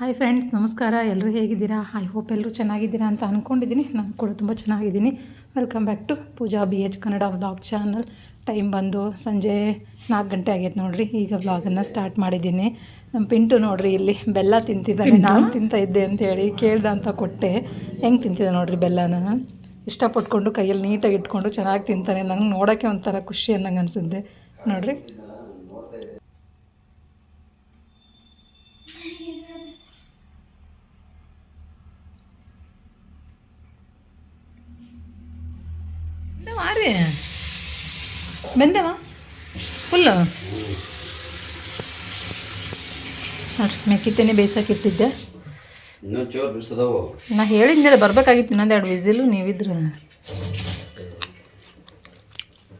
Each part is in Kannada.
ಹಾಯ್ ಫ್ರೆಂಡ್ಸ್ ನಮಸ್ಕಾರ. ಎಲ್ಲರೂ ಹೇಗಿದ್ದೀರಾ? ಐ ಹೋಪ್ ಎಲ್ಲರೂ ಚೆನ್ನಾಗಿದ್ದೀರಾ ಅಂತ ಅಂದ್ಕೊಂಡಿದ್ದೀನಿ ನಾನು ಕೂಡ ತುಂಬ ಚೆನ್ನಾಗಿದ್ದೀನಿ. Welcome back to Pooja B H Kannada vlog channel time ಬಂದು ಸಂಜೆ ನಾಲ್ಕು ಗಂಟೆ ಆಗೈತೆ ನೋಡಿರಿ. ಈಗ ವ್ಲಾಗನ್ನು ಸ್ಟಾರ್ಟ್ ಮಾಡಿದ್ದೀನಿ. ನಮ್ಮ ಪಿಂಟು ನೋಡಿರಿ ಇಲ್ಲಿ ಬೆಲ್ಲ ತಿಂತಿದ್ದಾನೆ. ನಾನು ತಿಂತ ಇದ್ದೆ ಅಂತೇಳಿ ಕೇಳ್ದ ಅಂತ ಕೊಟ್ಟೆ. ಹೆಂಗೆ ತಿಂತಿದ್ದೆ ನೋಡ್ರಿ ಬೆಲ್ಲನ? ಇಷ್ಟಪಟ್ಕೊಂಡು ಕೈಯಲ್ಲಿ ನೀಟಾಗಿ ಇಟ್ಕೊಂಡು ಚೆನ್ನಾಗಿ ತಿಂತಾನೆ. ನಂಗೆ ನೋಡೋಕ್ಕೆ ಒಂಥರ ಖುಷಿ ಅನ್ನಂಗೆ ಅನಿಸಿದ್ದೆ ನೋಡ್ರಿ? ಮಾರಿ ಬಂದವ? ಫುಲ್ಲು? ನೋಡ್ರಿ ಮೆಕ್ಕಿತೇನೆ ಬೇಯಿಸೋಕಿಟ್ಟಿದ್ದೆ ನಾ ಹೇಳಿದ್ಮೇಲೆ ಬರ್ಬೇಕಾಗಿತ್ತು ಇನ್ನೊಂದು ಎರಡು ವಿಸಿಲು ನೀವಿದ್ರೆ.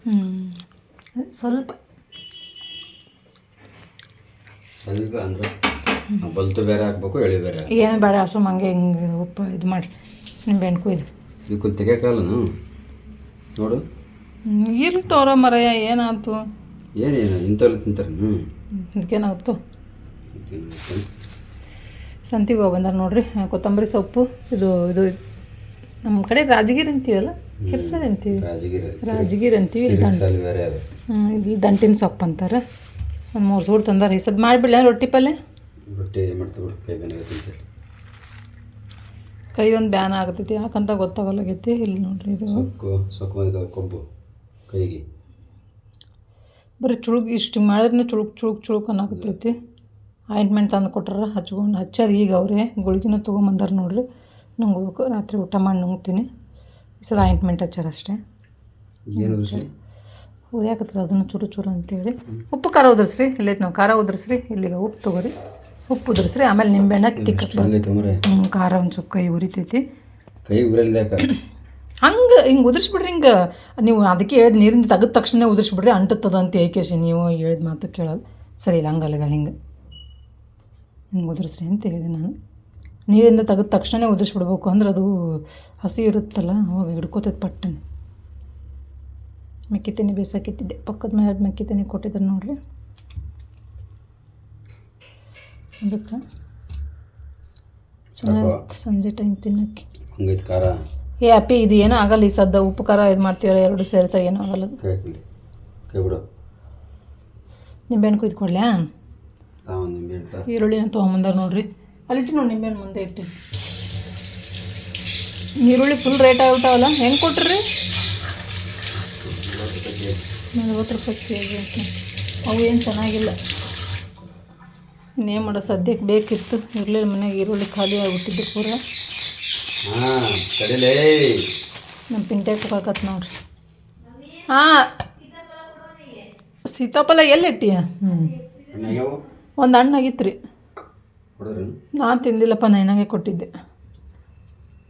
ಹ್ಞೂ ಸ್ವಲ್ಪ. ಸ್ವಲ್ಪ ಅಂದ್ರೆ ಬಲ್ತು ಬೇರೆ ಹಾಕ್ಬೇಕು ಎಳಿ ಬೇರೆ ಏನು ಬೇಡ ಹಸು ಹಂಗೆ ಹಿಂಗೆ ಉಪ್ಪು ಇದು ಮಾಡಿ. ನಿಂಬೆಹಣ್ಣು ಇದು. ಇದಕ್ಕೆ ತೆಗಿಯಕ್ಕಲ್ಲ ನೋಡು. ಇರ್ಲಿ ತೋರೋ ಮರಯ್ಯ ಏನಾಯ್ತು? ಏನೇನು ಇಂಥವ್ರು ತಿಂತಾರೆ ಹ್ಞೂ ಅದಕ್ಕೇನಾಗುತ್ತೋ ಸಂತಿಗೆ ಹೋಗಿ ಬಂದಾರ ನೋಡ್ರಿ ಕೊತ್ತಂಬರಿ ಸೊಪ್ಪು ಇದು ಇದು ನಮ್ಮ ಕಡೆ ರಾಜಗಿರಿ ಅಂತೀವಲ್ಲ? ಕಿರ್ಸದ ಅಂತೀವಿ. ರಾಜಗಿರಿ ರಾಜಗಿರಿ ಅಂತೀವಿ ಇಲ್ಲಿ ಇಲ್ಲಿ ದಂಟಿನ ಸೊಪ್ಪು ಅಂತಾರೆ. ಒಂದು ಮೂರು ಸೂಡು ತಂದಾರ. ಈ ಸದ್ ಮಾಡಿಬಿಡ್ಲ ರೊಟ್ಟಿ ಪಲ್ಯ? ರೊಟ್ಟಿ ಕೈ ಒಂದು ಬ್ಯಾನ್ ಆಗತೈತಿ ಯಾಕಂತ ಗೊತ್ತಾಗಲ್ಲಾಗೈತಿ ಇಲ್ಲಿ ನೋಡ್ರಿ ಇದು. ಕೊಬ್ಬು. ಕೈಗೆ? ಬರೀ ಚುಳುಕ್ ಇಷ್ಟು ಮಾಡಿದ್ರೆ ಚುಳುಕ್ ಚುಳುಕ್ ಚುಳುಕ್ ಅನ್ನಕತ್ತೈತಿ. ಆಯಿಂಟ್ಮೆಂಟ್ ತಂದು ಕೊಟ್ಟಾರ ಹಚ್ಕೊಂಡು ಹಚ್ಚಾರ ಈಗ ಅವರೇ. ಗುಳಿಗಿನೂ ತೊಗೊಂಬಂದಾರ ನೋಡ್ರಿ. ನುಂಗ್ಬೇಕು. ರಾತ್ರಿ ಊಟ ಮಾಡಿ ನುಂಗ್ತೀನಿ. ಈ ಸಲ ಆಯಿಂಟ್ಮೆಂಟ್ ಹಚ್ಚಾರ ಅಷ್ಟೇ. ಉರಿಯಾಕತ್ತದ ಅದನ್ನು ಚೂರು ಚೂರು ಅಂತೇಳಿ. ಉಪ್ಪು ಖಾರ ಉದ್ರಸ್ರಿ. ಇಲ್ಲೈತೆ ನಾವು ಖಾರ ಉದ್ರಸ್ರಿ. ಇಲ್ಲಿಗೆ ಉಪ್ಪು ತೊಗೊರಿ. ಉಪ್ಪು ಉದ್ರಸ್ರಿ. ಆಮೇಲೆ ನಿಂಬೆಹಣ್ಣ ತಿಕ್ಕಿ ಖಾರ ಒಂದು ಸ್ವಲ್ಪ ಕೈ ಉರಿತೈತಿ. ಕೈ ಉರಲ್ದ ಹಂಗೆ ಹಿಂಗೆ ಉದುರಿಸ್ಬಿಡ್ರಿ ಹಿಂಗೆ. ನೀವು ಅದಕ್ಕೆ ಹೇಳಿದ ನೀರಿಂದ ತೆಗೆದ ತಕ್ಷಣ ಉದುರಿಸ್ಬಿಡ್ರಿ ಅಂಟುತ್ತದ ಅಂತ ಏಕೇಶಿ ನೀವು ಹೇಳಿದ ಮಾತು ಕೇಳೋದು. ಸರಿ ಇಲ್ಲ ಹಂಗಲ್ಲಿಗ ಹಿಂಗೆ. ಹಿಂಗೆ ಉದುರಿಸ್ರಿ ಅಂತ ಹೇಳಿದೆ ನಾನು. ನೀರಿಂದ ತೆಗೆದ ತಕ್ಷಣ ಉದುರಿಸ್ಬಿಡ್ಬೇಕು ಅಂದ್ರೆ ಅದು ಹಸಿ ಇರುತ್ತಲ್ಲ ಅವಾಗ ಹಿಡ್ಕೋತೈತೆ ಪಟ್ಟನೆ. ಮೆಕ್ಕಿತೇನೆ ಬೇಸಾಕಿಟ್ಟಿದ್ದೆ ಪಕ್ಕದ ಮೇಲೆ ಮೆಕ್ಕಿತೆನೆ ಕೊಟ್ಟಿದ್ದಾರೆ ನೋಡ್ರಿ. ಅದಕ್ಕೆ ಚೆನ್ನಾಗಿ ಸಂಜೆ ಟೈಮ್ ತಿನ್ನೋಕ್ಕೆ. ಹಂಗೈತೆ ಖಾರ. ಏ ಅಪ್ಪಿ ಇದು ಏನೂ ಆಗಲ್ಲ ಈ ಸದ್ದ ಉಪ್ಪು ಖಾರ ಇದು ಮಾಡ್ತೀವಲ್ಲ ಎರಡು ಸೇರಿತ ಏನೂ ಆಗಲ್ಲ. ನಿಂಬೆಹಣ್ಣು ಕುಯ್ದು ಕೊಡ್ಲ್ಯಾ ಈರುಳ್ಳಿನ ತೊಗೊಂಬಂದಾರ ನೋಡ್ರಿ. ಅಲ್ಲಿಟ್ಟು ನೋಡಿ ನಿಂಬೆಹಣ್ಣು ಮುಂದೆ ಇಟ್ಟು. ಈರುಳ್ಳಿ ಫುಲ್ ರೇಟ್ ಆಗ್ಬಿಟ್ಟಾವಲ್ಲ ಹೆಂಗೆ ಕೊಟ್ರಿ? ನಲ್ವತ್ತು ರೂಪಾಯಿ ಕೆ ಜಿ ಅಂತ ಅವು ಏನು ಚೆನ್ನಾಗಿಲ್ಲ. ಇನ್ನೇನು ಮಾಡೋ ಸದ್ಯಕ್ಕೆ ಬೇಕಿತ್ತು. ಇರಲಿಲ್ಲ ಮನೆಗೆ ಈರುಳ್ಳಿ ಖಾಲಿ ಆಗಿಬಿಟ್ಟಿದ್ದು ಪೂರ. ಹಾಂ ನಮ್ಮ ಪಿಂಟೆ ಕೊಡಕತ್ ನೋಡ್ರಿ. ಹಾಂ. ಸೀತಾಫಲ ಎಲ್ಲಿಟ್ಟಿಯ ಹ್ಞೂ ಒಂದು ಹಣ್ಣಾಗಿತ್ತು ರೀ ನಾನು ತಿಂದಿಲ್ಲಪ್ಪ ನೈನಾಗೆ ಕೊಟ್ಟಿದ್ದೆ.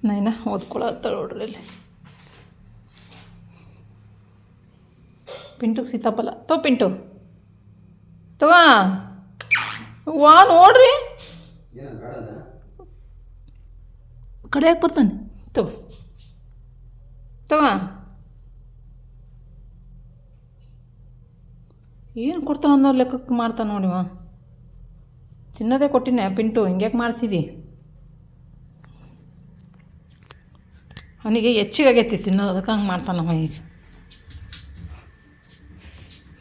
ನೈನ ಓದ್ಕೊಳತ್ತ ನೋಡ್ರಿ ಅಲ್ಲಿ ಪಿಂಟುಗೆ ಸೀತಾಫಲ. ತೋ ಪಿಂಟು. ತಗೋ. ವಾ ನೋಡ್ರಿ. ಏನು ಯಾಕೆ ಬರ್ತಾನೆ ತಗೋ. ತಗೋ. ಏನು ಕೊಡ್ತಾವ ಅನ್ನೋ ಲೆಕ್ಕಕ್ಕೆ ಮಾಡ್ತಾನೆ ನೋಡಿವ ತಿನ್ನೋದೇ ಕೊಟ್ಟಿನ, ಪಿಂಟು, ಹಿಂಗ್ಯಾಕೆ ಮಾಡ್ತಿದ್ದಿ ಅವನಿಗೆ ಹೆಚ್ಚಿಗೆ ಆಗೈತಿ ತಿನ್ನೋದು, ಅದಕ್ಕೆ ಹಂಗೆ ಮಾಡ್ತಾನವ ಈಗ.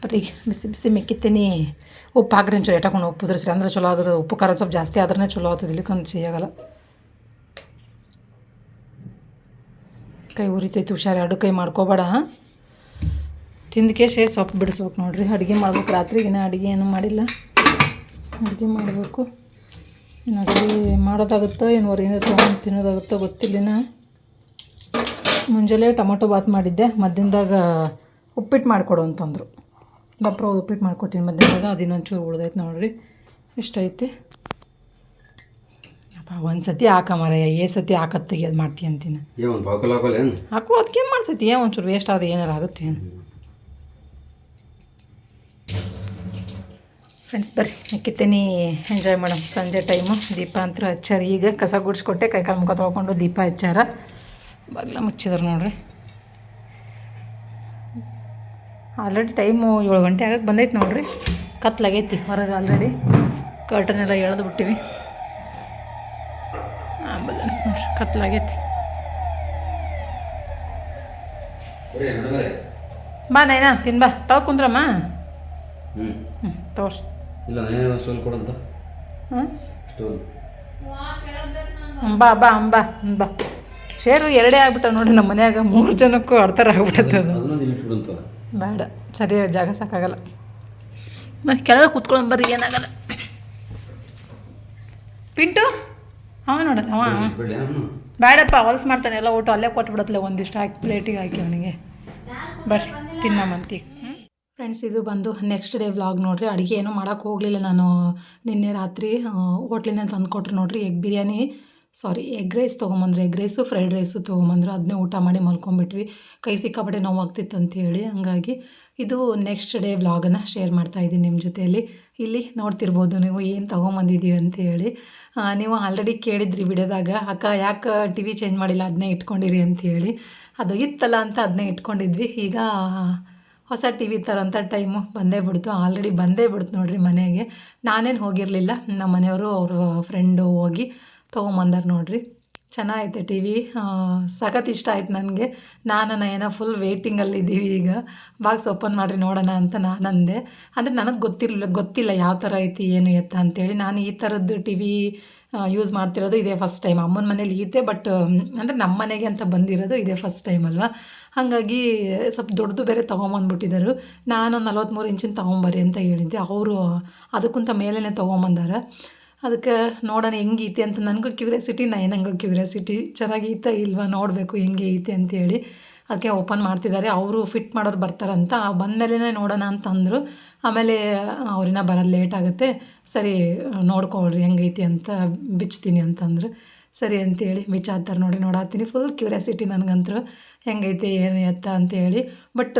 ಬರ್ರಿ ಬಿಸಿ ಬಿಸಿ ಮೆಕ್ಕಿತೀನಿ. ಉಪ್ಪು ಹಾಕ್ರಿ ಚಲೋ ಎಟ್ಟಾಕೊಂಡು ಉಪ್ಪು ಉದ್ರಿಸ್ರಿ ಅಂದ್ರೆ ಚಲೋ ಆಗೋದು. ಉಪ್ಪು ಖಾರ ಸ್ವಲ್ಪ ಜಾಸ್ತಿ ಆದ್ರೆ ಚಲೋ ಆಗ್ತದೆ ಇಲ್ಲಿಕಂದು ಸಿಹಿಯಾಗಲ್ಲ ಕೈ ಉರಿತೈತಿ ಹುಷಾರು ಎರಡು ಕೈ ಮಾಡ್ಕೋಬೇಡ. ತಿಂದಕೇಶೆ ಸೊಪ್ಪು ಬಿಡಿಸ್ಬೇಕು ನೋಡ್ರಿ. ಅಡುಗೆ ಮಾಡ್ಬೇಕು, ರಾತ್ರಿಗಿನ ಅಡುಗೆ ಏನು ಮಾಡಿಲ್ಲ. ಅಡುಗೆ ಮಾಡಬೇಕು. ಇನ್ನು ಅಡುಗೆ ಮಾಡೋದಾಗುತ್ತೋ ಏನು ಹೊರಗಿಂದ ತೊಗೊಂಡು ತಿನ್ನೋದಾಗುತ್ತೋ ಗೊತ್ತಿಲ್ಲಿನ ಮುಂಜಾನೆ ಟೊಮೊಟೊ ಬಾತ್ ಮಾಡಿದ್ದೆ. ಮಧ್ಯಾಹ್ನದಾಗ ಉಪ್ಪಿಟ್ಟು ಮಾಡಿಕೊಡು ಅಂತಂದರು. ಬಪ್ರ ಉಪ್ಪಿಟ್ಟು ಮಾಡಿಕೊಟ್ಟಿನಿ ಮಧ್ಯಾಹ್ನದಾಗ. ಅದು ಇನ್ನೊಂಚೂರು ಉಳ್ದೈತೆ ನೋಡ್ರಿ. ಇಷ್ಟ ಐತಿ. ಅಪ್ಪ ಒಂದು ಸತಿ ಹಾಕ ಮರಯ್ಯ ಏ ಸತಿ ಹಾಕತ್ ತೆಗಿಯೋದು ಮಾಡ್ತೀಯ ಅಂತೀನಿ. ಏನು ಏನು ಹಾಕೋ ಅದಕ್ಕೆ ಮಾಡ್ತೈತಿ? ಏನು ಒಂಚೂರು ವೇಸ್ಟ್ ಆದ್ರೆ ಏನಾರು ಆಗುತ್ತೆ ಏನು? ಫ್ರೆಂಡ್ಸ್ ಬರ್ರಿ. ಮೆಕ್ಕಿತ್ತೇನಿ ಎಂಜಾಯ್ ಮಾಡಮ್ ಸಂಜೆ ಟೈಮು ದೀಪ ಅಂತ ಹಚ್ಚಾರ ಈಗ ಕಸ ಗುಡಿಸ್ಕೊಟ್ಟೆ ಕೈ ಕಾಲು ಮುಖ ತೊಳ್ಕೊಂಡು ದೀಪ ಹಚ್ಚಾರ. ಬಾಗಿಲ ಮುಚ್ಚಿದ್ರು ನೋಡ್ರಿ. ಆಲ್ರೆಡಿ ಟೈಮು ಏಳು ಗಂಟೆ ಆಗಕ್ಕೆ ಬಂದೈತೆ ನೋಡ್ರಿ. ಕತ್ಲಾಗೈತಿ ಹೊರಗೆ ಆಲ್ರೆಡಿ ಕರ್ಟನ್ ಎಲ್ಲ ಎಳೆದು ಬಿಟ್ಟಿವಿ. ನೋಡ್ರಿ ಕತ್ಲಾಗೈತಿ ಬಾ ನೈನಾ ತಿನ್ ಬಾ ತಗೋ ಕುಂದ್ರಮ್ಮ ಹ್ಞೂ ಹ್ಞೂ ಇಲ್ಲ ನಾನೇ ಸ್ಟೋಲ್ ಕೊಡಂತ ಹ್ಞೂ ಸ್ಟೋಲ್ ಹ್ಮ್, ಬಾ ಬಾ ಅಂಬಾ ಬಾ ಹ್ಮ್, ಬಾ ಚೇರು ಎರಡೇ ಆಗ್ಬಿಟ್ಟ ನೋಡಿ ನಮ್ಮ ಮನ್ಯಾಗ ಮೂರು ಜನಕ್ಕೂ ಅರ್ಥರ ಆಗ್ಬಿಟ್ಟದ ಬೇಡ ಸರಿ ಜಾಗ ಸಾಕಾಗಲ್ಲ. ಮತ್ತೆ ಕೆಳಗೆ ಕುತ್ಕೊಳ್ಳೋ ಬರ್ರಿ ಏನಾಗಲ್ಲ. ಪಿಂಟು? ಅವ ನೋಡ ಅವ. ಅವ. ಬಿಡ್ಲಿ ಅವನು ಬೇಡಪ್ಪ ಹೊಲಸು ಮಾಡ್ತಾನೆ ಎಲ್ಲ ಊಟ ಅಲ್ಲೇ ಕೊಟ್ಬಿಡತ್ಲೆ ಒಂದಿಷ್ಟು ಹಾಕಿ ಪ್ಲೇಟಿಗೆ ಹಾಕಿ ಅವನಿಗೆ. ಬರ್ರಿ ತಿನ್ನಮಂತಿ ಫ್ರೆಂಡ್ಸ್ ಇದು ಬಂದು ನೆಕ್ಸ್ಟ್ ಡೇ ವ್ಲಾಗ್ ನೋಡ್ರಿ. ಅಡುಗೆ ಏನೂ ಮಾಡೋಕೆ ಹೋಗಲಿಲ್ಲ ನಾನು. ನಿನ್ನೆ ರಾತ್ರಿ ಹೋಟ್ಲಿಂದ ತಂದುಕೊಟ್ರು ನೋಡ್ರಿ egg biryani. Sorry egg rice ತೊಗೊಂಬಂದ್ರು egg rice fried rice ತೊಗೊಂಬಂದ್ರು. ಅದನ್ನೇ ಊಟ ಮಾಡಿ ಮಲ್ಕೊಂಬಿಟ್ವಿ. ಕೈ ಸಿಕ್ಕಾಪಟ್ಟೆ ನೋವಾಗ್ತಿತ್ತು ಅಂತ ಹೇಳಿ ಹಂಗಾಗಿ ಇದು ನೆಕ್ಸ್ಟ್ ಡೇ ವ್ಲಾಗನ್ನು ಶೇರ್ ಮಾಡ್ತಾಯಿದ್ದೀನಿ ನಿಮ್ಮ ಜೊತೆಯಲ್ಲಿ. ಇಲ್ಲಿ ನೋಡ್ತಿರ್ಬೋದು ನೀವು ಏನು ತೊಗೊಂಬಂದಿದ್ದೀವಿ ಅಂತ ಹೇಳಿ. ನೀವು ಆಲ್ರೆಡಿ ಕೇಳಿದ್ರಿ ವಿಡಿಯೋದಾಗ, ಅಕ್ಕ, ಯಾಕೆ ಟಿ ವಿ ಚೇಂಜ್ ಮಾಡಿಲ್ಲ? ಅದನ್ನೇ ಇಟ್ಕೊಂಡಿರಿ ಅಂತ ಹೇಳಿ. ಅದು ಇತ್ತಲ್ಲ ಅಂತ ಅದನ್ನೇ ಇಟ್ಕೊಂಡಿದ್ವಿ. ಈಗ ಹೊಸ ಟಿ ವಿ ತರೋಂಥ ಟೈಮು ಬಂದೇ ಬಿಡ್ತು. ಆಲ್ರೆಡಿ ಬಂದೇ ಬಿಡ್ತು ನೋಡಿರಿ ಮನೆಗೆ. ನಾನೇನು ಹೋಗಿರಲಿಲ್ಲ. ನಮ್ಮ ಮನೆಯವರು ಅವರು ಫ್ರೆಂಡು ಹೋಗಿ ತೊಗೊಂಬಂದಾರ ನೋಡ್ರಿ. ಚೆನ್ನಾಗೈತೆ ಟಿ ವಿ. ಸಖತ್ ಇಷ್ಟ ಆಯ್ತು ನನಗೆ. ನಾನು ಏನೋ ಫುಲ್ ವೇಟಿಂಗಲ್ಲಿದ್ದೀವಿ ಈಗ. ಬಾಕ್ಸ್ ಓಪನ್ ಮಾಡಿರಿ ನೋಡೋಣ ಅಂತ ನಾನು ಅಂದೆ. ಅಂದರೆ ನನಗೆ ಗೊತ್ತಿರಲಿಲ್ಲ ಗೊತ್ತಿಲ್ಲ ಯಾವ ಥರ ಐತಿ, ಏನು ಎತ್ತ ಅಂತೇಳಿ. ನಾನು ಈ ಥರದ್ದು ಟಿ ವಿ ಯೂಸ್ ಮಾಡ್ತಿರೋದು ಇದೇ ಫಸ್ಟ್ ಟೈಮ್ ಅಮ್ಮನ ಮನೇಲಿ ಈತೆ ಬಟ್ ಅಂದರೆ ನಮ್ಮ ಮನೆಗೆ ಅಂತ ಬಂದಿರೋದು ಇದೇ ಫಸ್ಟ್ ಟೈಮ್ ಅಲ್ವಾ? ಹಾಗಾಗಿ ಸ್ವಲ್ಪ ದೊಡ್ಡದು ಬೇರೆ ತೊಗೊಂಬಂದ್ಬಿಟ್ಟಿದ್ದಾರೆ ನಾನು ನಲ್ವತ್ತ್ಮೂರು ಇಂಚಿನ ತೊಗೊಂಬರ್ರಿ ಅಂತ ಹೇಳಿದ್ದೆ. ಅವರು ಅದಕ್ಕಿಂತ ಮೇಲೇ ತೊಗೊಂಬಂದಾರ ಅದಕ್ಕೆ ನೋಡೋಣ ಹೆಂಗೆ ಐತೆ ಅಂತ ನನಗೂ ಕ್ಯೂರಿಯಾಸಿಟಿ ನನಗೂ ಕ್ಯೂರಿಯಾಸಿಟಿ. ಚೆನ್ನಾಗೈತಾ ಇಲ್ವಾ ನೋಡಬೇಕು ಹೆಂಗೆ ಐತೆ ಅಂತೇಳಿ ಅದಕ್ಕೆ ಓಪನ್ ಮಾಡ್ತಿದ್ದಾರೆ. ಅವರು ಫಿಟ್ ಮಾಡೋರು ಬರ್ತಾರಂತ. ಬಂದಮೇಲೆ ನೋಡೋಣ ಅಂತಂದರು. ಆಮೇಲೆ ಅವ್ರನ್ನ ಬರೋದು ಲೇಟ್ ಆಗುತ್ತೆ. ಸರಿ, ನೋಡ್ಕೊಳ್ರಿ ಹೆಂಗೈತಿ ಅಂತ ಬಿಚ್ತೀನಿ ಅಂತಂದರು. ಸರಿ ಅಂತೇಳಿ ಬಿಚ್ಚಾತಾರೆ ನೋಡಿ ನೋಡಾತೀನಿ. ಫುಲ್ ಕ್ಯೂರಿಯಾಸಿಟಿ ನನಗಂತೂ ಹೆಂಗೈತೆ, ಏನು ಎತ್ತ ಅಂತೇಳಿ ಬಟ್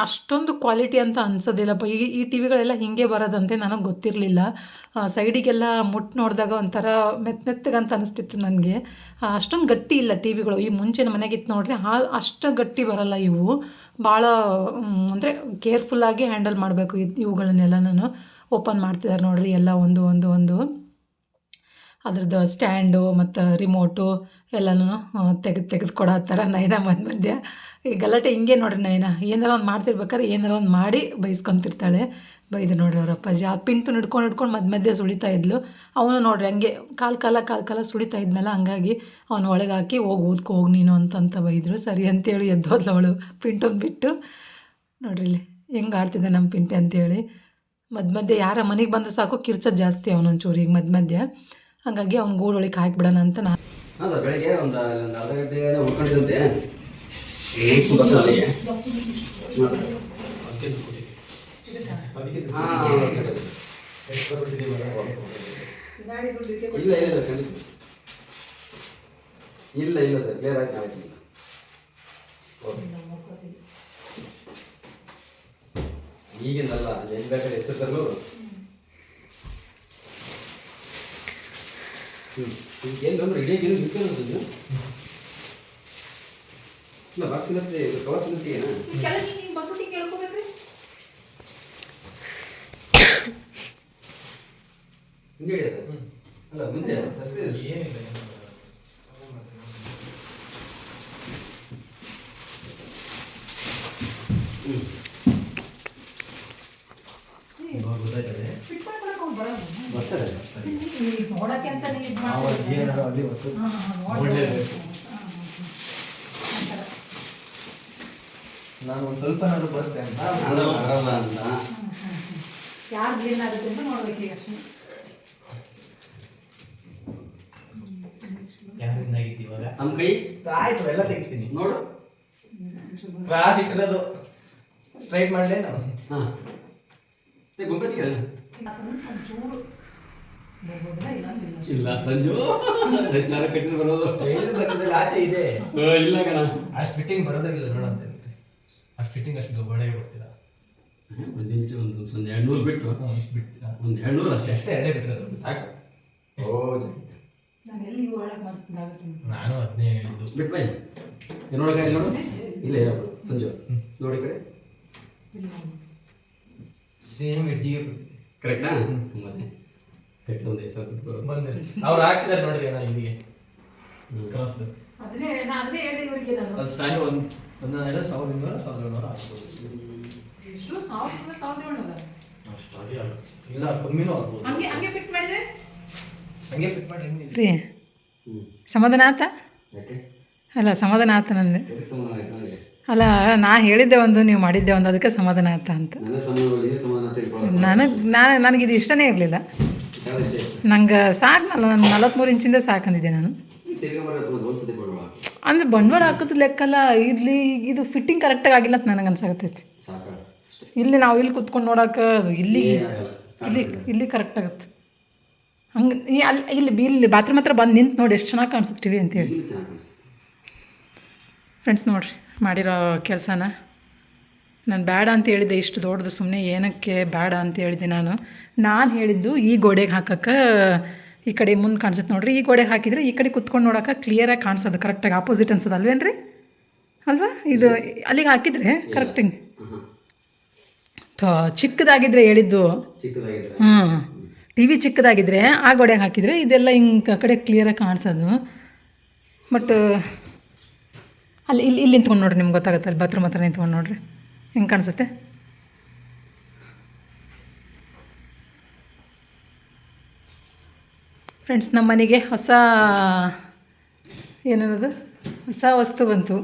ಅಷ್ಟೊಂದು ಕ್ವಾಲಿಟಿ ಅಂತ ಅನ್ಸೋದಿಲ್ಲಪ್ಪ. ಈ ಈ ಟಿ ವಿಗಳೆಲ್ಲ ಹಿಂಗೆ ಬರೋದಂತೆ ನನಗೆ ಗೊತ್ತಿರಲಿಲ್ಲ. ಸೈಡಿಗೆಲ್ಲ ಮುಟ್ಟು ನೋಡಿದಾಗ ಒಂಥರ ಮೆತ್ತ ಮೆತ್ತಗಂತ ಅನಿಸ್ತಿತ್ತು ನನಗೆ. ಅಷ್ಟೊಂದು ಗಟ್ಟಿ ಇಲ್ಲ ಟಿ ವಿಗಳು ಈ ಮುಂಚಿನ ಮನೆಗಿತ್ತು ನೋಡ್ರಿ, ಆ, ಅಷ್ಟು ಗಟ್ಟಿ ಬರಲ್ಲ ಇವು. ಭಾಳ ಅಂದರೆ ಕೇರ್ಫುಲ್ಲಾಗಿ ಹ್ಯಾಂಡಲ್ ಮಾಡಬೇಕು ಇವುಗಳನ್ನೆಲ್ಲ ನಾನು. ಓಪನ್ ಮಾಡ್ತಿದ್ದಾರೆ ನೋಡ್ರಿ, ಎಲ್ಲ ಒಂದು ಒಂದು ಒಂದು. ಅದ್ರದ್ದು ಸ್ಟ್ಯಾಂಡು ಮತ್ತು ರಿಮೋಟು ಎಲ್ಲನೂ ತೆಗೆದು ತೆಗೆದು ಕೊಡತ್ತಾರ ನೈನಾ ಮಧ್ಯ ಮಧ್ಯ. ಈ ಗಲಾಟೆ ಹಿಂಗೆ ನೋಡ್ರಿ ನೈನಾ ಏನಾರ ಒಂದು ಮಾಡ್ತಿರ್ಬೇಕಾದ್ರೆ ಏನಾರ ಒಂದು ಮಾಡಿ ಬೈಸ್ಕೊತಿರ್ತಾಳೆ. ಬೈದು ನೋಡ್ರಿ ಅವ್ರ ಅಪ್ಪಾಜಿ, ಆ ಪಿಂಟು ಹಿಡ್ಕೊಂಡು ಹಿಡ್ಕೊಂಡು ಮಧ್ಯ ಮಧ್ಯೆ ಸುಳಿತಾ ಇದ್ಲು. ಅವನು ನೋಡ್ರಿ ಹಂಗೆ ಕಾಲು ಕಾಲ ಕಾಲು ಕಾಲ ಸುಳಿತಾ ಇದ್ನಲ್ಲ, ಹಂಗಾಗಿ ಅವನು ಒಳಗೆ ಹಾಕಿ, ಹೋಗಿ ಓದ್ಕೊ, ಹೋಗಿ ನೀನು ಅಂತಂತ ಬೈದರು. ಸರಿ ಅಂತೇಳಿ ಎದ್ದೋದ್ಲು ಅವಳು ಪಿಂಟೊಂದು ಬಿಟ್ಟು. ನೋಡ್ರಿ ಇಲ್ಲಿ, ಹೆಂಗೆ ಆಡ್ತಿದ್ದೆ ನಮ್ಮ ಪಿಂಟೆ ಅಂತೇಳಿ. ಮಧ್ಯ ಮಧ್ಯೆ ಯಾರ ಮನೆಗೆ ಬಂದ್ರೆ ಸಾಕು, ಕಿರ್ಚೋದು ಜಾಸ್ತಿ ಅವನೊಂಚೂರು ಈಗ ಮಧ್ಯ ಮಧ್ಯೆ. ಹಾಗಾಗಿ ಅವ್ನ ಗೂಡೊಳಗೆ ಹಾಕಿಬಿಡೋಣ ಅಂತ ನಾನು ಬೆಳಗ್ಗೆ ಒಂದು ಅರ್ಧ ಗಂಟೆ ಉಳ್ಕೊಂಡಿದ್ದಂತೆ. ಇಲ್ಲ ಇಲ್ಲ ಖಂಡಿತ. ಇಲ್ಲ ಇಲ್ಲ ಸರ್ ಕ್ಲಿಯರ್ ಆಗಿ ಆಯ್ತು ಈಗಿಂದಲ್ಲ ಎಲ್ಲಿ ಬೇಕಾದ್ರೆ ಹೆಸರು ತರಲು ಹ್ಞೂ ಏನು ಅಂದ್ರೆ ಇಡೀ ಏನು ಬಿಟ್ಟು ಇಲ್ಲ ಬಾಕ್ಸ್ ಇರುತ್ತೆ ಕವರ್ಸ್ ಇರುತ್ತೆ ಏನಾ ಹಿಂಗೆ ಹೇಳಿದೆ ಅಲ್ಲ ಮುಂದೆ ಫಸ್ಟ್ ನಾನು ಒಂದು ಸ್ವಲ್ಪ ನಾಡು ಬರುತ್ತೆ ಅಂತ. ನಾನು ಬರಲ್ಲ ಅಂತ. ಯಾರ್ದು ಏನಾಗುತ್ತೆ ಅಂತ ನೋಡ್ಬೇಕು ಈಗ ಅಷ್ಟೇ. ಯಾರಿಂದ ಆಗಿತ್ತು ಇವಾಗ ನಮ್ಮ ಕೈ? ಆಯ್ತು ಎಲ್ಲ ತೆಗಿತೀನಿ. ನೋಡು. ಕ್ರಾಸ್ ಇಟ್ಟಿರೋದು. ಸ್ಟ್ರೈಟ್ ಮಾಡ್ಲೇನು? ಹಾಂ. ಗುಂಪತ್ತಿಗೆ ಒಂಚೂರು. ಬರ್ಬೋದಾ ಇಲ್ಲ ಸಂಜು. ಐದು ಸಾವಿರ ಕಟ್ಟಿದ್ರೆ ಬರೋದು. ಲೆಕ್ಕದಲ್ಲಿ ಆಚೆ ಇದೆ. ಆ, ಇಲ್ಲ ಕಣ. ಅಷ್ಟು ಫಿಟ್ಟಿಂಗ್ ಬರೋದಿಲ್ಲ ನೋಡಂತ ಅಷ್ಟು ಫಿಟ್ಟಿಂಗ್ ಅಷ್ಟು ಒಳ್ಳೆ ಬಿಡ್ತೀರಾ ಒಂದು ಇಂಚು ಒಂದು ಒಂದು ಎರಡು ನೂರು ಬಿಟ್ಟು ಇಷ್ಟು ಬಿಡ್ತೀರಾ ಒಂದು ಎರಡು ನೂರು ಅಷ್ಟೇ. ಅಷ್ಟೇ ಎರಡೇ ಬಿಟ್ಟಿರೋದು ಸಾಕು. ಓ ನಾನು ಎಲ್ಲಿ ಇವು ಒಳಗೆ ಮಾಡ್ತೀನಿ ನಾನು ಅದನ್ನೇ ಹೇಳಿದ್ದು. ಬಿಟ್ಟು ಬೈ. ನೋಡಕ ಇಲ್ಲಿ ನೋಡು. ಇಲ್ಲ ಇಲ್ಲ ಸಂಜು. ನೋಡಿ ಕಡೆ. ಸೇಮ್ ಎಡ್ಜಿಗೆ ಕರೆಕ್ಟಾ ಮತ್ತೆ ಕಟ್ಟಿ ಒಂದು ಅವ್ರು ಹಾಕ್ಸಿದಾರೆ ನೋಡ್ರಿ ಇಲ್ಲಿಗೆ ಕ್ರಾಸ್ದು ಅದನ್ನೇ ನಾನು ಅದನ್ನೇ ಹೇಳಿದೆ ಇವರಿಗೆ ನಾನು. ಅದು ಸ್ಟ್ಯಾಂಡ್ ಒಂದು ಒಂದು ಎರಡು ಸಾವಿರದ ಇನ್ನೂರ ಸಾವಿರದ ಏಳ್ನೂರ ಆಗ್ಬೋದು. ಎಷ್ಟು ಸಾವಿರದ ಸಾವಿರದ ಏಳ್ನೂರ? ಅಷ್ಟು ಅಲ್ಲ. ಇಲ್ಲ ಕಮ್ಮಿನೂ ಆಗ್ಬೋದು. ಹಂಗೆ ಹಂಗೆ ಫಿಟ್ ಮಾಡಿದ್ರೆ? ಹಂಗೆ ಫಿಟ್ ಮಾಡಿ ಹೆಂಗೆ ರೀ ಸಮಾಧಾನ ಆತ? ಅಲ್ಲ ಸಮಾಧಾನ ಆತ ನಂದು. ಅಲ್ಲ ನಾ ಹೇಳಿದ್ದೆ ಒಂದು ನೀವು ಮಾಡಿದ್ದೆ ಒಂದು ಅದಕ್ಕೆ ಸಮಾಧಾನ ಆತ ಅಂತ. ನನಗೆ ನಾನು ನನಗಿದು ಇಷ್ಟನೇ ಇರಲಿಲ್ಲ. ನಂಗೆ ಸಾಕು ನಾನು. ನಲವತ್ತ್ಮೂರು ಇಂಚಿಂದ ಸಾಕಂದಿದ್ದೆ ನಾನು ಅಂದ್ರೆ ಬಂಡವಾಳ ಹಾಕೋದು ಲೆಕ್ಕಲ್ಲ ಇಲ್ಲಿ ಇದು ಫಿಟ್ಟಿಂಗ್ ಕರೆಕ್ಟಾಗಿ ಆಗಿಲ್ಲ ಅಂತ ನನಗೆ ಅನ್ಸಾಗತ್ತೈತಿ ಇಲ್ಲಿ ನಾವು ಇಲ್ಲಿ ಕುತ್ಕೊಂಡು ನೋಡೋಕೆ ಅದು ಇಲ್ಲಿ ಇಲ್ಲಿ ಇಲ್ಲಿ ಕರೆಕ್ಟ್ ಆಗುತ್ತೆ. ಹಂಗೆ ಈ ಅಲ್ಲಿ ಇಲ್ಲಿ ಇಲ್ಲಿ ಬಾತ್ರೂಮ್ ಹತ್ರ ಬಂದು ನಿಂತು ನೋಡಿ ಎಷ್ಟು ಚೆನ್ನಾಗಿ ಕಾಣಿಸುತ್ತೆ ಟಿವಿ ಅಂತೇಳಿ. ಫ್ರೆಂಡ್ಸ್ ನೋಡ್ರಿ ಮಾಡಿರೋ ಕೆಲಸನ ನಾನು ಬೇಡ ಅಂತ ಹೇಳಿದ್ದೆ ಇಷ್ಟು ದೊಡ್ಡದು ಸುಮ್ಮನೆ ಏನಕ್ಕೆ ಬೇಡ ಅಂತ ಹೇಳಿದೆ ನಾನು. ನಾನು ಹೇಳಿದ್ದು ಈ ಗೋಡೆಗೆ ಹಾಕಕ್ಕೆ ಈ ಕಡೆ ಮುಂದೆ ಕಾಣಿಸುತ್ತೆ ನೋಡ್ರಿ. ಈ ಗೋಡೆಗೆ ಹಾಕಿದರೆ ಈ ಕಡೆ ಕುತ್ಕೊಂಡು ನೋಡೋಕೆ ಕ್ಲಿಯರಾಗಿ ಕಾಣಿಸೋದು ಕರೆಕ್ಟಾಗಿ ಆಪೋಸಿಟ್ ಅನ್ಸೋದು ಅಲ್ವೇನ್ರಿ? ಅಲ್ವಾ? ಇದು ಅಲ್ಲಿಗೆ ಹಾಕಿದರೆ ಕರೆಕ್ಟಿಂಗ್ ಹಾಂ ಥೋ ಚಿಕ್ಕದಾಗಿದ್ದರೆ ಹೇಳಿದ್ದು. ಚಿಕ್ಕದಾಗಿದ್ರೆ. ಹ್ಞೂ ಟಿ ವಿ ಚಿಕ್ಕದಾಗಿದ್ದರೆ ಆ ಗೋಡೆಗೆ ಹಾಕಿದರೆ ಇದೆಲ್ಲ ಹಿಂಗೆ ಆ ಕಡೆ ಕ್ಲಿಯರಾಗಿ ಕಾಣಿಸೋದು. ಬಟ್ ಅಲ್ಲಿ ಇಲ್ಲಿ ಇಲ್ಲಿ ನಿಂತ್ಕೊಂಡು ನೋಡ್ರಿ ನಿಮ್ಗೆ ಗೊತ್ತಾಗುತ್ತೆ ಅಲ್ಲಿ ಬಾತ್ರೂಮ್ ಹತ್ರ ನಿಂತ್ಕೊಂಡು ನೋಡ್ರಿ. ಹೆಂಗೆ ಕಾಣಿಸುತ್ತೆ? ಫ್ರೆಂಡ್ಸ್ ನಮ್ಮ ಮನೆಗೆ ಹೊಸ ಏನನ್ನೋದು ಹೊಸ ವಸ್ತು ಬಂತು.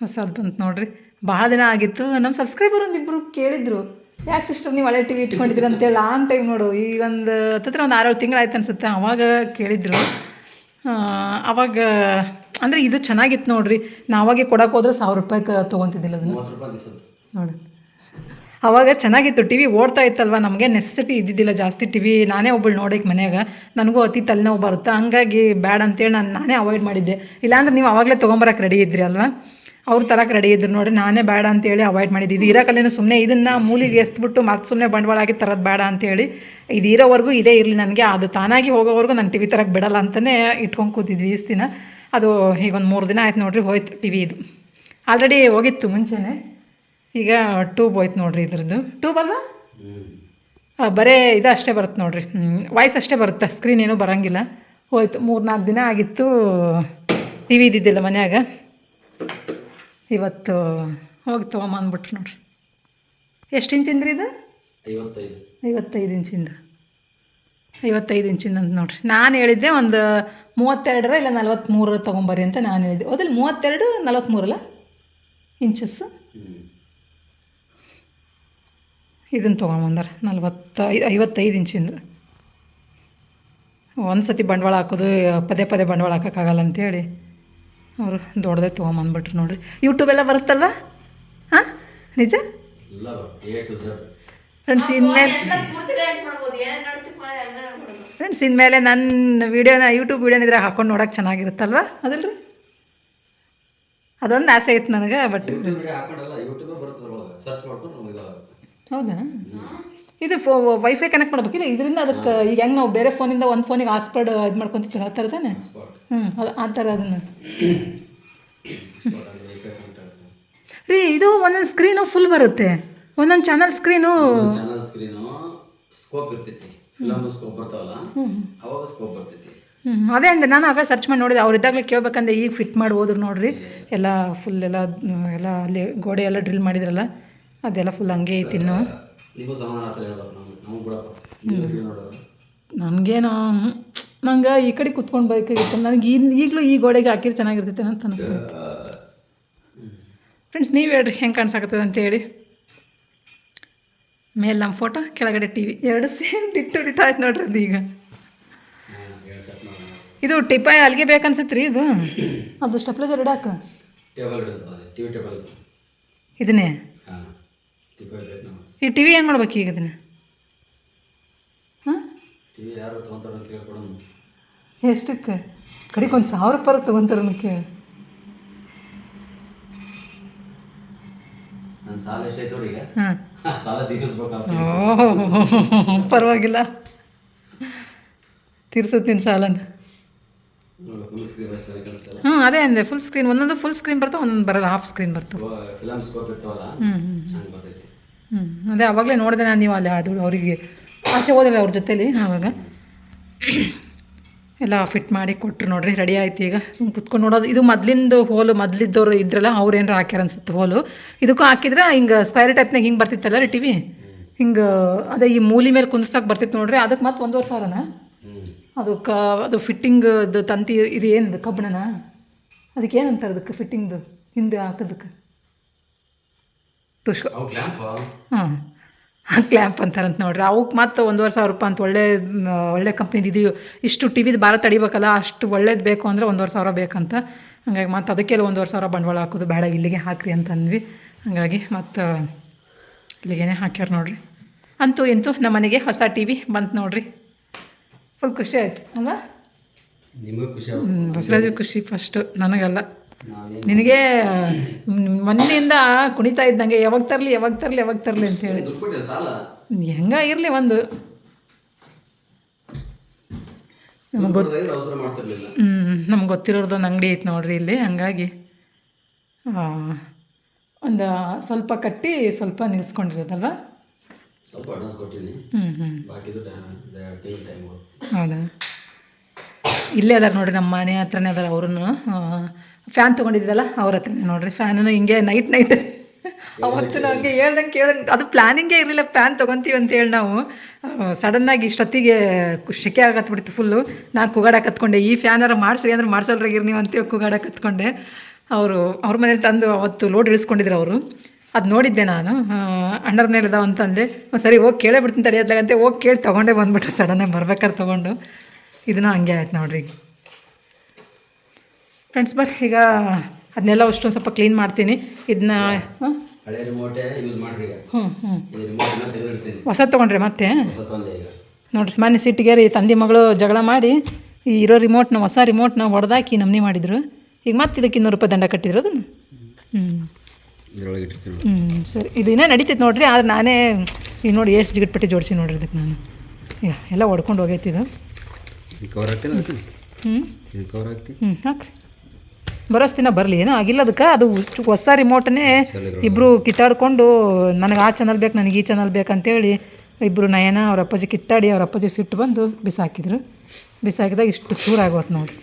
ಹೊಸದು ಬಂತು ನೋಡ್ರಿ. ಭಾಳ ದಿನ ಆಗಿತ್ತು. ನಮ್ಮ ಸಬ್ಸ್ಕ್ರೈಬರ್ ಒಂದಿಬ್ಬರು ಕೇಳಿದ್ರು. ಯಾಕೆ ಸಿಸ್ಟರ್ ನೀವು ಹಳೆ ಟಿ ವಿ ಅಂತೇಳಿ? ಲಾಂಗ್ ಟೈಮ್ ನೋಡು. ಈ ಒಂದು, ಹತ್ತತ್ರ ಒಂದು ಆರೇಳು ತಿಂಗಳು ಆಯ್ತು ಅನ್ಸುತ್ತೆ. ಅವಾಗ ಕೇಳಿದ್ರು. ಅವಾಗ ಅಂದರೆ ಇದು ಚೆನ್ನಾಗಿತ್ತು ನೋಡ್ರಿ. ನಾವಾಗೆ ಕೊಡೋಕೆ ಹೋದ್ರೆ ಸಾವಿರ ರೂಪಾಯಿಗೆ ತೊಗೊತಿದ್ದಿಲ್ಲ ಅದನ್ನು. ನೋಡಿ. ಅವಾಗ ಚೆನ್ನಾಗಿತ್ತು. ಟಿ ವಿ ಓಡ್ತಾ ಇತ್ತಲ್ವ? ನಮಗೆ ನೆಸೆಸಿಟಿ ಇದ್ದಿದ್ದಿಲ್ಲ ಜಾಸ್ತಿ. ಟಿ ವಿ ನಾನೇ ಒಬ್ಬಳು ನೋಡೋಕೆ ಮನೆಯಾಗ. ನನಗೂ ಅತಿ ತಲೆನೋವು ಬರುತ್ತೆ? ಹಂಗಾಗಿ ಬ್ಯಾಡ್ ಅಂತೇಳಿ ನಾನು ನಾನೇ ಅವಾಯ್ಡ್ ಮಾಡಿದ್ದೆ. ಇಲ್ಲಾಂದ್ರೆ ನೀವು ಆವಾಗಲೇ ತೊಗೊಂಬರಕ್ಕೆ ರೆಡಿ ಇದ್ರಿ ಅಲ್ವಾ? ಅವ್ರು ತರಕ್ಕೆ ರೆಡಿ ಇದ್ರು ನೋಡಿ ನಾನೇ ಬೇಡ ಅಂತೇಳಿ ಅವಾಯ್ಡ್ ಮಾಡಿದ್ದು. ಇದು ಇರೋಕಲ್ಲೇನು ಸುಮ್ಮನೆ ಇದನ್ನು ಮೂಲಿಗೆ ಎಸ್ಬಿಟ್ಟು ಮತ್ತೆ ಸುಮ್ಮನೆ ಬಂಡವಾಳ ಆಗಿ ತರೋದು ಬೇಡ ಅಂತೇಳಿ ಇದು ಇರೋವರೆಗೂ ಇದೇ ಇರಲಿ ನನಗೆ. ಅದು ತಾನಾಗಿ ಹೋಗೋವರೆಗೂ ನಾನು ಟಿ ವಿ ತರಕ್ಕೆ ಬಿಡಲ್ಲ ಅಂತಲೇ ಇಟ್ಕೊಂಡು ಕೂತಿದ್ವಿ ಇಸ್ತಿನ ದಿನ. ಅದು ಈಗ ಒಂದು ಮೂರು ದಿನ ಆಯ್ತು ನೋಡಿರಿ ಹೋಯ್ತು ಟಿ ವಿ ಇದು. ಆಲ್ರೆಡಿ ಹೋಗಿತ್ತು ಮುಂಚೆನೇ. ಈಗ ಟ್ಯೂಬ್ ಹೋಯ್ತು ನೋಡಿರಿ ಇದ್ರದ್ದು. ಟ್ಯೂಬ್ ಅಲ್ವಾ? ಬರೇ ಇದು ಅಷ್ಟೇ ಬರುತ್ತೆ ನೋಡಿರಿ. ವಾಯ್ಸ್ ಅಷ್ಟೇ ಬರುತ್ತೆ. ಸ್ಕ್ರೀನ್ ಏನೂ ಬರೋಂಗಿಲ್ಲ. ಹೋಯ್ತು ಮೂರು ನಾಲ್ಕು ದಿನ ಆಗಿತ್ತು ಟಿ ವಿ ಇದ್ದಿದ್ದಿಲ್ಲ ಮನ್ಯಾಗ. ಇವತ್ತು ಹೋಗಿ ತೊಗೊಂಬಂದ್ಬಿಟ್ರು ನೋಡಿರಿ. ಎಷ್ಟು ಇಂಚಿಂದ್ರಿ ಇದು? ಐವತ್ತೈದು. ಐವತ್ತೈದು ಇಂಚಿಂದ. ಐವತ್ತೈದು ಇಂಚಿನ ಅಂತ ನೋಡ್ರಿ. ನಾನು ಹೇಳಿದ್ದೆ ಒಂದು ಮೂವತ್ತೆರಡರ ಇಲ್ಲ ನಲ್ವತ್ತ್ಮೂರರ ತೊಗೊಂಬರ್ರಿ ಅಂತ ನಾನು ಹೇಳಿದ್ದೆ. ಅದ್ರಲ್ಲಿ ಮೂವತ್ತೆರಡು ನಲ್ವತ್ತ್ಮೂರಲ್ಲ ಇಂಚಸ್. ಹ್ಞೂ ಇದನ್ನು ತೊಗೊಂಬಂದಾರೆ ನಲ್ವತ್ತೈದು ಐವತ್ತೈದು ಇಂಚಿಂದ. ಒಂದು ಸತಿ ಬಂಡವಾಳ ಹಾಕೋದು, ಪದೇ ಪದೇ ಬಂಡವಾಳ ಹಾಕೋಕ್ಕಾಗಲ್ಲ ಅಂತೇಳಿ ಅವರು ದೊಡ್ಡದೇ ತೊಗೊಂಬಂದ್ಬಿಟ್ರು ನೋಡಿರಿ. ಯೂಟ್ಯೂಬೆಲ್ಲ ಬರುತ್ತಲ್ವ? ಹಾಂ? ನಿಜ? ಫ್ರೆಂಡ್ಸ್ ಇನ್ಮೇಲೆ ಫ್ರೆಂಡ್ಸ್ ಇನ್ಮೇಲೆ ನನ್ನ ವೀಡಿಯೋನ ಯೂಟ್ಯೂಬ್ ವೀಡಿಯೋನ ಇದ್ರೆ ಹಾಕೊಂಡು ನೋಡೋಕೆ ಚೆನ್ನಾಗಿರುತ್ತಲ್ವ? ಅದಲ್ರಿ? ಅದೊಂದು ಆಸೆ ಇತ್ತು ನನಗೆ ಬಟ್ ಯೂಟ್ಯೂಬ್ ಹಾಕೊಂಡಲ್ಲ ಯೂಟ್ಯೂಬೇ ಬರುತ್ತೆ ಸರ್ಚ್ ಮಾಡ್ಕೊಂಡು ನಮಗೆ ಹೌದಾ? ಇದು ಫೋ ವೈಫೈ ಕನೆಕ್ಟ್ ಮಾಡ್ಬೇಕಿಲ್ಲ ಇದರಿಂದ ಅದಕ್ಕೆ ಈಗ ಹೆಂಗೆ ನಾವು ಬೇರೆ ಫೋನಿಂದ ಒಂದು ಫೋನಿಗೆ ಹಾಸ್ಪರ್ಡ್ ಇದು ಮಾಡ್ಕೊತೀವಿ ಆ ಥರ ತಾನೆ? ಹ್ಞೂ ಅದು ಆ ಥರ ಅದನ್ನು. ರೀ ಇದು ಒಂದೊಂದು ಸ್ಕ್ರೀನು ಫುಲ್ ಬರುತ್ತೆ. ಒಂದೊಂದು channel screen channel screen scope ಇರ್ತೈತಿ. ಫಿಲಮ್ ಸ್ಕೋಪ್ ಬರ್ತಾವಲ್ಲ? ಅವಾಗ ಸ್ಕೋಪ್ ಬರ್ತೈತಿ. ಹ್ಞೂ ಅದೇ ಅಂದ್ರೆ ನಾನು ಆಗ ಸರ್ಚ್ ಮಾಡಿ ನೋಡಿದೆ. ಅವ್ರು ಇದ್ದಾಗಲೇ ಕೇಳ್ಬೇಕಂದ್ರೆ ಈಗ ಫಿಟ್ ಮಾಡಿ ಹೋದ್ರು ನೋಡ್ರಿ ಎಲ್ಲ ಫುಲ್ ಎಲ್ಲ ಎಲ್ಲ ಅಲ್ಲಿ ಗೋಡೆ ಎಲ್ಲ ಡ್ರಿಲ್ ಮಾಡಿದ್ರಲ್ಲ ಅದೆಲ್ಲ ಫುಲ್ ಹಂಗೆ ಐತಿ ಇನ್ನು. ನೋಡೋರು ನನಗೇನೋ ನಂಗೆ ಈ ಕಡೆ ಕುತ್ಕೊಂಡು ಬೇಕಾಗಿತ್ತು ನನಗೆ ಈಗಲೂ ಈ ಗೋಡೆಗೆ ಹಾಕಿದ್ರೆ ಚೆನ್ನಾಗಿರ್ತೈತೆ ಅಂತ ಅನಿಸ್ತದೆ. ಫ್ರೆಂಡ್ಸ್ ನೀವು ಹೇಳ್ರಿ ಹೆಂಗೆ ಅಂತ ಅಂತೇಳಿ ಮೇಲೆ ನಮ್ಮ ಫೋಟೋ ಕೆಳಗಡೆ ಟಿ ವಿ ಎರಡು ಸೇಮ್ ಡಿಟ್ಟು ಡಿಟ್ ಆಯ್ತು ನೋಡ್ರಿ ಅದು ಈಗ. ಇದು ಟಿಪಾಯ್ ಅಲ್ಲಿಗೆ ಬೇಕನ್ಸತ್ತೆ ರೀ ಇದು? ಅದು ಟೇಬಲ್ ಇತ್ತು ಇದನ್ನೇ? ಈ ಟಿ ವಿ ಏನು ಮಾಡ್ಬೇಕು ಈಗ ಇದನ್ನ? ಹಾಂ? ಎಷ್ಟಕ್ಕೆ? ಕಡೆಗೆ ಒಂದು ಸಾವಿರ ರೂಪಾಯಿ ತೊಗೊಂತಾರ ಕೇಳಿ ನನ್ನ ಸಾಲ ಎಷ್ಟೈತೆ ಹಾಂ. ಸಾಲ ತೀರಿಸ್ಬೇಕು ಪರವಾಗಿಲ್ಲ. ಸಾಲನ ಅಷ್ಟೇ ಕಾಣಿಸ್ತಲ್ಲ ಹ್ಞೂ ಅದೇ ಅಂದೆ ಫುಲ್ ಸ್ಕ್ರೀನ್ ಒಂದೊಂದು ಫುಲ್ ಸ್ಕ್ರೀನ್ ಬರ್ತವೆ ಒಂದೊಂದು ಬರಲ್ಲ ಹಾಫ್ ಸ್ಕ್ರೀನ್ ಬರ್ತು ಹ್ಞೂ ಅದೇ ಅವಾಗಲೇ ನೋಡಿದೆ ನಾನು ನೀವು ಅಲ್ಲಿ ಅದು ಅವರಿಗೆ ಆಚೆ ಹೋದ್ರೆ ಅವ್ರ ಜೊತೇಲಿ ಆವಾಗ. ಎಲ್ಲ ಫಿಟ್ ಮಾಡಿ ಕೊಟ್ರು ನೋಡ್ರಿ ರೆಡಿ ಆಯ್ತು ಈಗ. ಸುಮ್ಮನೆ ಕುತ್ಕೊಂಡು ನೋಡೋದು. ಇದು ಮೊದ್ಲಿಂದ ಹೋಲು ಮೊದ್ಲಿದ್ದವ್ರು ಇದ್ರಲ್ಲ ಅವ್ರು ಏನಾರ ಹಾಕ್ಯಾರ ಅನ್ಸುತ್ತೆ ಹೋಲು. ಇದಕ್ಕೂ ಹಾಕಿದ್ರೆ ಹಿಂಗೆ ಸ್ಕ್ವೈರ್ ಟೈಪ್ನಾಗ ಹಿಂಗೆ ಬರ್ತಿತ್ತಲ್ಲ ರೀ ಟಿ ವಿ ಹಿಂಗೆ ಅದೇ ಈ ಮೂಲಿ ಮೇಲೆ ಕುಂದ್ರಸಕ್ಕೆ ಬರ್ತಿತ್ತು ನೋಡ್ರಿ. ಅದಕ್ಕೆ ಮತ್ತೆ ಒಂದೂವರೆ ಸಾವಿರನ? ಅದು ಕ ಅದು ಫಿಟ್ಟಿಂಗ್ ತಂತಿ ಇದು ಏನದು ಕಬ್ಬಣನ ಅದಕ್ಕೆ ಏನಂತಾರೆ ಅದಕ್ಕೆ ಫಿಟ್ಟಿಂಗ್ದು ಹಿಂದೆ ಹಾಕೋದಕ್ಕೆ? ಟುಷ್ ಹಾಂ. ಕ್ಲ್ಯಾಂಪ್ ಅಂತಾರಂತ ನೋಡ್ರಿ. ಅವಕ್ಕೆ ಮತ್ತೆ ಒಂದೂವರೆ ಸಾವಿರ ರೂಪಾಯಿ ಅಂತ ಒಳ್ಳೆ ಒಳ್ಳೆ ಕಂಪ್ನಿದು ಇದೆಯೋ ಇಷ್ಟು ಟಿ ವಿದು ಭಾರ ತಡಿಬೇಕಲ್ಲ ಅಷ್ಟು ಒಳ್ಳೇದು ಬೇಕು ಅಂದರೆ ಒಂದೂವರೆ ಸಾವಿರ ಬೇಕಂತ. ಹಾಗಾಗಿ ಮತ್ತೆ ಅದಕ್ಕೆಲ್ಲ ಒಂದೂವರೆ ಸಾವಿರ ಬಂಡವಾಳ ಹಾಕೋದು ಬೇಡ ಇಲ್ಲಿಗೆ ಹಾಕ್ರಿ ಅಂತ ಅಂದ್ವಿ. ಹಾಗಾಗಿ ಮತ್ತು ಇಲ್ಲಿಗೇನೆ ಹಾಕ್ಯಾರ ನೋಡ್ರಿ. ಅಂತೂ ಎಂತೂ ನಮ್ಮ ಮನೆಗೆ ಹೊಸ ಟಿ ವಿ ಬಂತು ನೋಡ್ರಿ. ಫುಲ್ ಖುಷಿ ಆಯಿತು ಅಲ್ವಾ? ನಿಮಗೆ ಖುಷಿ ಹ್ಮ್, ಬಸವರಾಜು ಖುಷಿ ಫಸ್ಟು ನನಗಲ್ಲ. ನಿನಗೆ ಮೊನ್ನೆಯಿಂದ ಕುಣಿತಾ ಇದ್ದಂಗೆ ಯಾವಾಗ ತರಲಿ ಯಾವಾಗ ತರಲಿ ಯಾವಾಗ ತರಲಿ ಅಂತ ಹೇಳಿ. ಹೆಂಗ ಇರಲಿ ಒಂದು. ನಮಗೆ ಗೊತ್ತು ಹ್ಞೂ ನಮ್ಗೆ ಗೊತ್ತಿರೋರ್ದು ಒಂದು ಅಂಗಡಿ ಐತೆ ನೋಡ್ರಿ ಇಲ್ಲಿ ಹಂಗಾಗಿ ಒಂದು ಸ್ವಲ್ಪ ಕಟ್ಟಿ ಸ್ವಲ್ಪ ನಿಲ್ಸ್ಕೊಂಡಿರೋದಲ್ವ? ಸ್ವಲ್ಪ ಹ್ಞೂ ಹ್ಞೂ ಹೌದಾ? ಇಲ್ಲೇ ಅದಾರ ನೋಡ್ರಿ ನಮ್ಮ ಮನೆ ಹತ್ರನೇ ಅದಾರ ಅವ್ರೂ ಫ್ಯಾನ್ ತೊಗೊಂಡಿದ್ವಲ್ಲ ಅವ್ರ ಹತ್ರ ನೋಡ್ರಿ. ಫ್ಯಾನನ್ನು ಹಿಂಗೆ ನೈಟ್ ನೈಟ್ ಅವತ್ತು ನಮಗೆ ಹೇಳ್ದಂಗೆ ಕೇಳ್ದಂಗೆ, ಅದು ಪ್ಲ್ಯಾನಿಂಗೇ ಇರಲಿಲ್ಲ ಫ್ಯಾನ್ ತೊಗೊತೀವಿ ಅಂತೇಳಿ ನಾವು. ಸಡನ್ನಾಗಿ ಇಷ್ಟೊತ್ತಿಗೆ ಶೆಕೆ ಆಗತ್ಬಿಡ್ತು ಫುಲ್ಲು ನಾನು ಕುಗಾಡ ಕತ್ಕೊಂಡೆ. ಈ ಫ್ಯಾನರ ಮಾಡಿಸ್ರಿ ಅಂದ್ರೆ ಮಾಡ್ಸಲ್ರಾಗಿರಿ ನೀವು ಅಂತೇಳಿ ಕೂಗಾಡಕ್ಕೆ ಕತ್ಕೊಂಡೆ. ಅವರು, ಅವ್ರ ಮನೇಲಿ ತಂದು ಅವತ್ತು ಲೋಡ್ ಇಳಿಸ್ಕೊಂಡಿದ್ರು ಅವರು. ಅದು ನೋಡಿದ್ದೆ ನಾನು. ಅಣ್ಣರ ಮನೇಲಿ ಇದಾವ ಅಂತಂದೆ. ಸರಿ ಹೋಗಿ ಕೇಳೇ ಬಿಡ್ತೀನಿ ತಡೆಯೋದ್ಲಾಗಂತೆ ಹೋಗಿ ಕೇಳಿ ತೊಗೊಂಡೇ ಬಂದ್ಬಿಟ್ರು. ಸಡನ್ನಾಗಿ ಬರ್ಬೇಕಾದ್ರೆ ತೊಗೊಂಡು. ಇದನ್ನು ಹಂಗೆ ಆಯ್ತು ನೋಡ್ರಿ. ಫ್ರೆಂಡ್ಸ್ ಬಟ್ ಈಗ ಅದನ್ನೆಲ್ಲ ಅಷ್ಟೊಂದು ಸ್ವಲ್ಪ ಕ್ಲೀನ್ ಮಾಡ್ತೀನಿ. ಇದನ್ನ ಹ್ಞೂ ಹ್ಞೂ ಹೊಸ ತೊಗೊಂಡ್ರಿ ಮತ್ತೆ? ನೋಡಿರಿ ಮನೆ ಸಿಟ್ಟಿಗೆ ರೀ ತಂದೆ ಮಗಳು ಜಗಳ ಮಾಡಿ ಈ ಇರೋ ರಿಮೋಟ್ನ ಹೊಸ ರಿಮೋಟ್ನ ಹೊಡೆದಾಕಿ ನಮ್ನಿ ಮಾಡಿದ್ರು. ಈಗ ಮತ್ತೆ ಇದಕ್ಕೆ ಇನ್ನೂರು ರೂಪಾಯಿ ದಂಡ ಕಟ್ಟಿದ್ರು ಅದನ್ನು. ಹ್ಞೂ ಹ್ಞೂ ಸರಿ. ಇದು ಇನ್ನೂ ನಡೀತೈತೆ ನೋಡಿರಿ ಆದ್ರೆ ನಾನೇ ಈಗ ನೋಡಿ ಎಷ್ಟು ಜಿಗಿಟ್ಪಟ್ಟಿ ಜೋಡಿಸಿ ನೋಡ್ರಿ ಅದಕ್ಕೆ ನಾನು. ಈಗ ಎಲ್ಲ ಹೊಡ್ಕೊಂಡು ಹೋಗೈತಿ ಇದು. ಇದು ಕವರ್ ಹಾಕ್ತೀನಿ ಅದಕ್ಕೆ? ಹ್ಞೂ ಹ್ಞೂ ಹಾಕ್ರಿ. ಬರೋಸ್ತಿನ ಬರಲಿ. ಏನೋ ಆಗಿಲ್ಲ ಅದಕ್ಕೆ ಅದು ಹೊಸ ರಿಮೋಟನ್ನೇ ಇಬ್ಬರು ಕಿತ್ತಾಡ್ಕೊಂಡು ನನಗೆ ಆ ಚಾನಲ್ ಬೇಕು ನನಗೆ ಈ ಚಾನಲ್ ಬೇಕಂತೇಳಿ ಇಬ್ಬರು ನಯನ ಅವ್ರ ಅಪ್ಪಾಜಿ ಕಿತ್ತಾಡಿ ಅವ್ರ ಅಪ್ಪಾಜಿ ಸಿಟ್ಟು ಬಂದು ಬಿಸಾಕಿದ್ರು. ಬಿಸಾಕಿದಾಗ ಇಷ್ಟು ಚೂರಾಗೋತು ನೋಡಿ.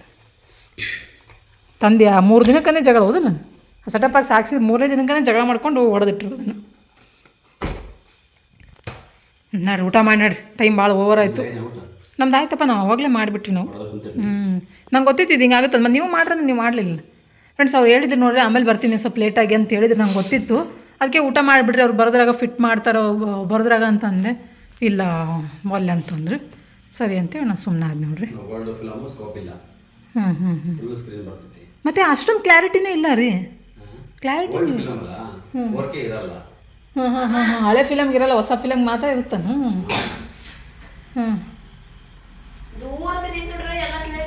ತಂದೆ ಆ ಮೂರು ದಿನಕ್ಕೇ ಜಗಳ ಹೋದಲ್ಲ ಸಟಪ್ಪಾಗಿ ಸಾಕ್ಸಿದ ಮೂರನೇ ದಿನಕ್ಕೇ ಜಗಳ ಮಾಡ್ಕೊಂಡು ಹೊಡೆದಿಟ್ರು ಅದನ್ನು ನಾಡ್ರಿ ಊಟ ಮಾಡಿ ನಡ್ರಿ ಟೈಮ್ ಭಾಳ ಓವರ್ ಆಯಿತು. ನಮ್ದು ಆಯ್ತಪ್ಪ ನಾವು ಅವಾಗಲೇ ಮಾಡಿಬಿಟ್ವಿ ನಾವು. ಹ್ಞೂ ನಂಗೆ ಗೊತ್ತಿತ್ತು ಇದು ಹಿಂಗಾಗುತ್ತೆ ಮತ್ತು ನೀವು ಮಾಡ್ರಂದ್ರೆ ನೀವು ಮಾಡಲಿಲ್ಲ. ಫ್ರೆಂಡ್ಸ್ ಅವ್ರು ಹೇಳಿದ್ರು ನೋಡಿದ್ರೆ ಆಮೇಲೆ ಬರ್ತೀನಿ ಸ್ವಲ್ಪ ಲೇಟಾಗಿ ಅಂತ ಹೇಳಿದ್ರು ನಂಗೆ ಗೊತ್ತಿತ್ತು. ಅದಕ್ಕೆ ಊಟ ಮಾಡಿಬಿಟ್ರೆ ಅವ್ರು ಬರೋದ್ರಾಗ ಫಿಟ್ ಮಾಡ್ತಾರೋ ಬರೋದ್ರಾಗ ಅಂತ ಅಂದೆ. ಇಲ್ಲ ಒಲ್ಲೆ ಅಂತಂದ್ರು ಸರಿ ಅಂತೇಳಿ ನಾನು ಸುಮ್ಮನೆ ಆದ್ ನೋಡ್ರಿ. ಹ್ಞೂ ಹ್ಞೂ ಹ್ಞೂ ಮತ್ತು ಅಷ್ಟೊಂದು ಕ್ಲಾರಿಟಿನೇ ಇಲ್ಲ ರೀ. ಕ್ಲಾರಿಟಿ ಹ್ಞೂ ಹಾಂ ಹಾಂ ಹಾಂ ಹಳೆ ಫಿಲಮ್ಗೆ ಇರಲ್ಲ ಹೊಸ ಫಿಲಮ್ ಮಾತ್ರ ಇರುತ್ತಾನು ಹ್ಞೂ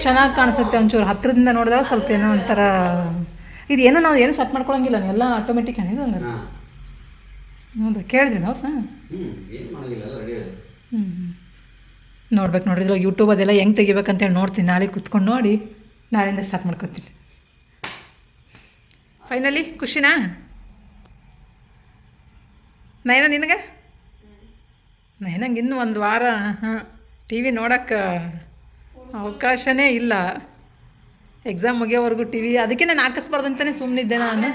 ಚೆನ್ನಾಗಿ ಕಾಣಿಸುತ್ತೆ ಒಂಚೂರು ಹತ್ತಿರದಿಂದ ನೋಡಿದಾಗ ಸ್ವಲ್ಪ ಏನೋ ಒಂಥರ ಇದು ಏನೋ ನಾವು ಏನು ಸೆಟ್ ಮಾಡ್ಕೊಳಂಗಿಲ್ಲ ಎಲ್ಲ ಆಟೋಮೆಟಿಕ್ ಇದು ಹಂಗಾರೆ? ಹೌದು ಕೇಳಿದ್ರಿ ಅವ್ರನ್ನ ಹ್ಞೂ ನೋಡ್ಬೇಕು ನೋಡಿದ್ರು ಯೂಟ್ಯೂಬ್ ಅದೆಲ್ಲ ಹೆಂಗೆ ತೆಗಿಬೇಕಂತೇಳಿ ನೋಡ್ತೀನಿ. ನಾಳೆ ಕುತ್ಕೊಂಡು ನೋಡಿ ನಾಳೆಯಿಂದ ಸ್ಟಾರ್ಟ್ ಮಾಡ್ಕೊತೀನಿ. ಫೈನಲಿ ಖುಷಿನಾ? ನಯನ ನಿನಗೆ? ನಯನಂಗೆ ಇನ್ನೂ ಒಂದು ವಾರ ಹಾಂ ಟಿ ವಿ ನೋಡೋಕ್ಕೆ ಅವಕಾಶನೇ ಇಲ್ಲ. ಎಕ್ಸಾಮ್ ಮುಗಿಯೋವರೆಗೂ ಟಿ ವಿ ಅದಕ್ಕೆ ನಾನು ಹಾಕಿಸ್ಬಾರ್ದಂತಾನೆ ಸುಮ್ಮನಿದ್ದೆ ನಾನು.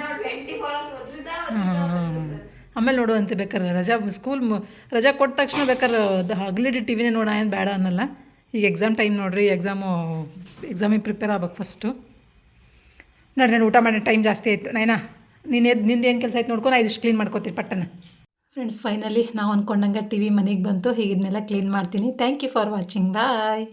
ಆಮೇಲೆ ನೋಡುವಂತೆ ಬೇಕಾದ್ರೆ ರಜಾ ಸ್ಕೂಲ್ ಮು ರಜಾ ಕೊಟ್ಟ ತಕ್ಷಣ ಬೇಕಾದ್ರೆ ಅದು ಹಗ್ಲಿಡಿ ಟಿ ವಿನೇ ನೋಡ ಏನು ಬೇಡ ಅನ್ನಲ್ಲ. ಈಗ ಎಕ್ಸಾಮ್ ಟೈಮ್ ನೋಡ್ರಿ ಎಕ್ಸಾಮು ಎಕ್ಸಾಮಿಗೆ ಪ್ರಿಪೇರ್ ಆಗ್ಬೇಕು ಫಸ್ಟು ನೋಡಿ ನಾನು ಊಟ ಮಾಡೋ ಟೈಮ್ ಜಾಸ್ತಿ ಆಯಿತು. ನೈನಾ ನೀನು ಎದ್ದು ನಿಂದು ಏನು ಕೆಲಸ ಆಯ್ತು ನೋಡ್ಕೊಂಡು ಇದಿಷ್ಟು ಕ್ಲೀನ್ ಮಾಡ್ಕೋತೀನಿ ಪಟ್ಟನ. ಫ್ರೆಂಡ್ಸ್ ಫೈನಲಿ ನಾವು ಅಂದ್ಕೊಂಡಂಗೆ ಟಿ ವಿ ಮನೆಗೆ ಬಂತು. ಹೀಗಿದ್ನೆಲ್ಲ ಕ್ಲೀನ್ ಮಾಡ್ತೀನಿ. Thank you for watching bye